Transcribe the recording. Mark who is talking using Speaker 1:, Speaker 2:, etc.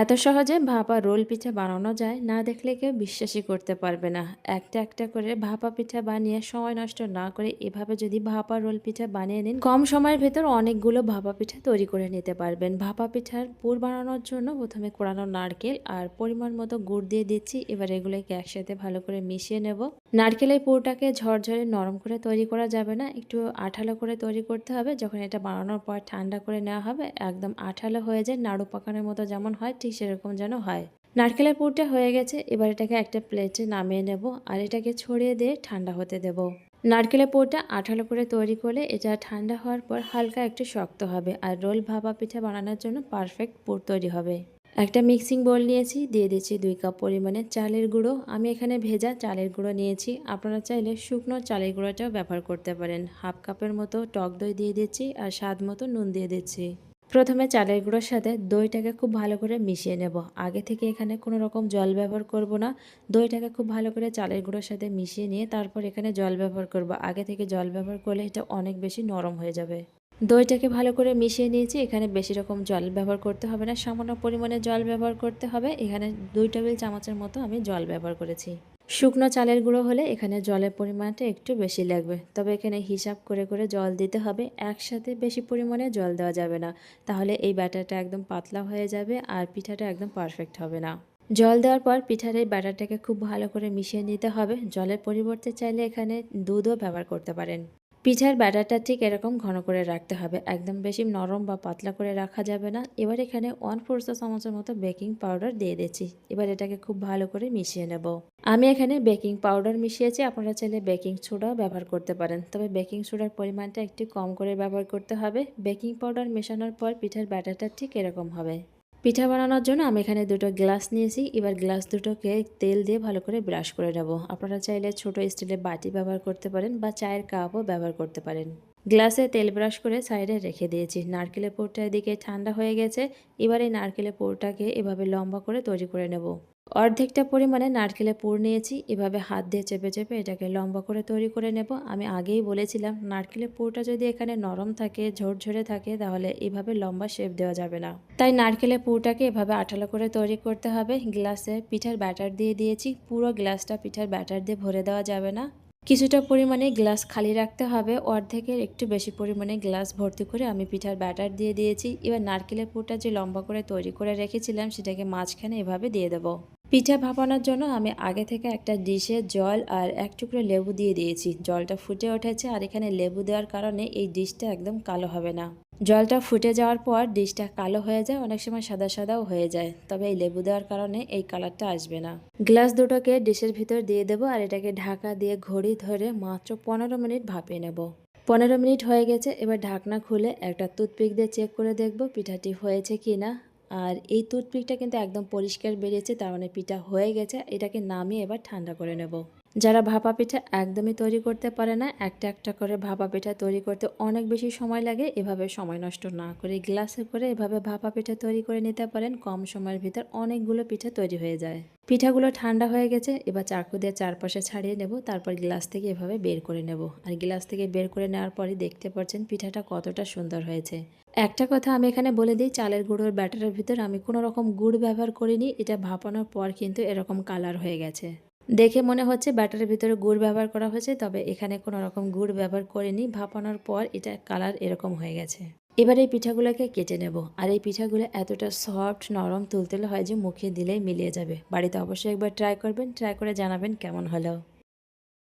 Speaker 1: এত সহজে ভাপা রোল পিঠা বানানো যায়, না দেখলে কেউ বিশ্বাসই করতে পারবে না। একটা একটা করে ভাপা পিঠা বানিয়ে সময় নষ্ট না করে এভাবে যদি ভাপা রোল পিঠা বানিয়ে নিন, কম সময়ের ভেতর অনেকগুলো ভাপা পিঠা তৈরি করে নিতে পারবেন। ভাপা পিঠার পুর বানানোর জন্য প্রথমে কোরানো নারকেল আর পরিমাণ মতো গুড় দিয়ে দিচ্ছি। এবার এগুলোকে একসাথে ভালো করে মিশিয়ে নেব। নারকেলের পুরটাকে ঝরঝরে নরম করে তৈরি করা যাবে না, একটু আঠালো করে তৈরি করতে হবে। যখন এটা বানানোর পর ঠান্ডা করে নেওয়া হবে, একদম আঠালো হয়ে যায়, নাড়ু পাকানোর মতো যেমন হয় ঠিক সেরকম যেন হয়। নারকেলের পুরটা হয়ে গেছে, এবার এটাকে একটা প্লেটে নামিয়ে নেব আর এটাকে ছড়িয়ে দিয়ে ঠান্ডা হতে দেব। নারকেলের পুরটা আঠালো করে তৈরি করলে এটা ঠান্ডা হওয়ার পর হালকা একটু শক্ত হবে আর রোল ভাপা পিঠা বানানোর জন্য পারফেক্ট পুর তৈরি হবে। একটা মিক্সিং বোল নিয়েছি, দিয়ে দিচ্ছি দুই কাপ পরিমাণে চালের গুঁড়ো। আমি এখানে ভেজা চালের গুঁড়ো নিয়েছি, আপনারা চাইলে শুকনো চালের গুঁড়োটাও ব্যবহার করতে পারেন। হাফ কাপের মতো টক দই দিয়ে দিচ্ছি আর স্বাদ মতো নুন দিয়ে দিচ্ছি। প্রথমে চালের গুঁড়োর সাথে দইটাকে খুব ভালো করে মিশিয়ে নেব। আগে থেকে এখানে কোনো রকম জল ব্যবহার করব না। দইটাকে খুব ভালো করে চালের গুঁড়োর সাথে মিশিয়ে নিয়ে তারপর এখানে জল ব্যবহার করব। আগে থেকে জল ব্যবহার করলে এটা অনেক বেশি নরম হয়ে যাবে। দইটাকে ভালো করে মিশিয়ে নিয়েছি। এখানে বেশি রকম জল ব্যবহার করতে হবে না। সামান্য পরিমাণে জল ব্যবহার করতে হবে। এখানে দুই টেবিল চামচের মতো আমি জল ব্যবহার করেছি। শুকনো চালের গুঁড়ো হলে এখানে জলের পরিমাণটা একটু বেশি লাগবে। তবে এখানে হিসাব করে করে জল দিতে হবে। একসাথে বেশি পরিমাণে জল দেওয়া যাবে না। তাহলে এই ব্যাটারটা একদম পাতলা হয়ে যাবে আর পিঠাটা একদম পারফেক্ট হবে না। জল দেওয়ার পর পিঠার এই ব্যাটারটাকে খুব ভালো করে মিশিয়ে নিতে হবে। জলের পরিবর্তে চাইলে এখানে দুধও ব্যবহার করতে পারেন। পিঠার ব্যাটারটা ঠিক এরকম ঘন করে রাখতে হবে। একদম বেশি নরম বা পাতলা করে রাখা যাবে না। এবার এখানে ওয়ান ফোর চামচের মতো বেকিং পাউডার দিয়ে দিচ্ছি। এবার এটাকে খুব ভালো করে মিশিয়ে নেব। আমি এখানে বেকিং পাউডার মিশিয়েছি। আপনারা চাইলে বেকিং সোডাও ব্যবহার করতে পারেন। তবে বেকিং সোডার পরিমাণটা একটু কম করে ব্যবহার করতে হবে। বেকিং পাউডার মেশানোর পর পিঠার ব্যাটারটা ঠিক এরকম হবে। পিঠা বানানোর জন্য আমি এখানে দুটো গ্লাস নিয়েছি। এবার গ্লাস দুটোকে তেল দিয়ে ভালো করে ব্রাশ করে নেব। আপনারা চাইলে ছোট স্টিলের বাটি ব্যবহার করতে পারেন বা চায়ের কাপও ব্যবহার করতে পারেন। গ্লাসে তেল ব্রাশ করে সাইডে রেখে দিয়েছি। নারকেলের পোরটা এদিকে ঠান্ডা হয়ে গেছে। এবার এই নারকেলের পোরটাকে এভাবে লম্বা করে তৈরি করে নেব। অর্ধেকটা পরিমাণে নারকেলের পুর নিয়েছি। এভাবে হাত দিয়ে চেপে চেপে এটাকে লম্বা করে তৈরি করে নেব। আমি আগেই বলেছিলাম, নারকেলের পুরটা যদি এখানে নরম থাকে, ঝরঝরে থাকে, তাহলে এভাবে লম্বা শেপ দেওয়া যাবে না। তাই নারকেলের পুরটাকে এভাবে আঠালো করে তৈরি করতে হবে। গ্লাসে পিঠার ব্যাটার দিয়ে দিয়েছি। পুরো গ্লাসটা পিঠার ব্যাটার দিয়ে ভরে দেওয়া যাবে না। কিছুটা পরিমাণে গ্লাস খালি রাখতে হবে। অর্ধেকের একটু বেশি পরিমাণে গ্লাস ভর্তি করে আমি পিঠার ব্যাটার দিয়ে দিয়েছি। এবার নারকেলের পুরটা যে লম্বা করে তৈরি করে রেখেছিলাম, সেটাকে মাঝখানে এভাবে দিয়ে দেবো। পিঠা ভাপানোর জন্য আমি আগে থেকে একটা ডিশে জল আর এক টুকরো লেবু দিয়ে দিয়েছি। জলটা ফুটে উঠেছে আর এখানে লেবু দেওয়ার কারণে এই ডিশটা একদম কালো হবে না। জলটা ফুটে যাওয়ার পর ডিশটা কালো হয়ে যায়, অনেক সময় সাদা সাদাও হয়ে যায়। তবে এই লেবু দেওয়ার কারণে এই কালারটা আসবে না। গ্লাস দুটোকে ডিশের ভিতর দিয়ে দেবো আর এটাকে ঢাকা দিয়ে ঘড়ি ধরে মাত্র পনেরো মিনিট ভাপিয়ে নেব। পনেরো মিনিট হয়ে গেছে, এবার ঢাকনা খুলে একটা টুথপিক দিয়ে চেক করে দেখব পিঠাটি হয়েছে কি না আর এই টুথপিকটা কিন্তু একদম পরিষ্কার বেরিয়েছে, তার মানে পিঠা হয়ে গেছে, এটাকে নামিয়ে এবার ঠান্ডা করে নেব। যারা ভাপা পিঠা একদমই তৈরি করতে পারে না, একটা একটা করে ভাপা পিঠা তৈরি করতে অনেক বেশি সময় লাগে, এভাবে সময় নষ্ট না করে গ্লাসে করে এভাবে ভাপা পিঠা তৈরি করে নিতে পারেন। কম সময়ের ভিতর অনেকগুলো পিঠা তৈরি হয়ে যায়। পিঠাগুলো ঠান্ডা হয়ে গেছে, এবার চাকু দিয়ে চারপাশে ছাড়িয়ে নেব, তারপর গ্লাস থেকে এভাবে বের করে নেব। আর গ্লাস থেকে বের করে নেওয়ার পরই দেখতে পাচ্ছেন পিঠাটা কতটা সুন্দর হয়েছে। একটা কথা আমি এখানে বলে দিই, চালের গুঁড়োর ব্যাটারের ভিতর আমি কোনো রকম গুড় ব্যবহার করিনি, এটা ভাপানোর পর কিন্তু এরকম কালার হয়ে গেছে। দেখে মনে হচ্ছে ব্যাটারের ভিতরে গুড় ব্যবহার করা হয়েছে, তবে এখানে কোনো রকম গুড় ব্যবহার করেনি। ভাপানোর পর এটা কালার এরকম হয়ে গেছে। এবার এই পিঠাগুলোকে কেটে নেব। আর এই পিঠাগুলো এতটা সফট, নরম, তুলতুলে হয় যে মুখে দিলেই মিলিয়ে যাবে। বাড়িতে অবশ্যই একবার ট্রাই করবেন। ট্রাই করে জানাবেন কেমন হলো।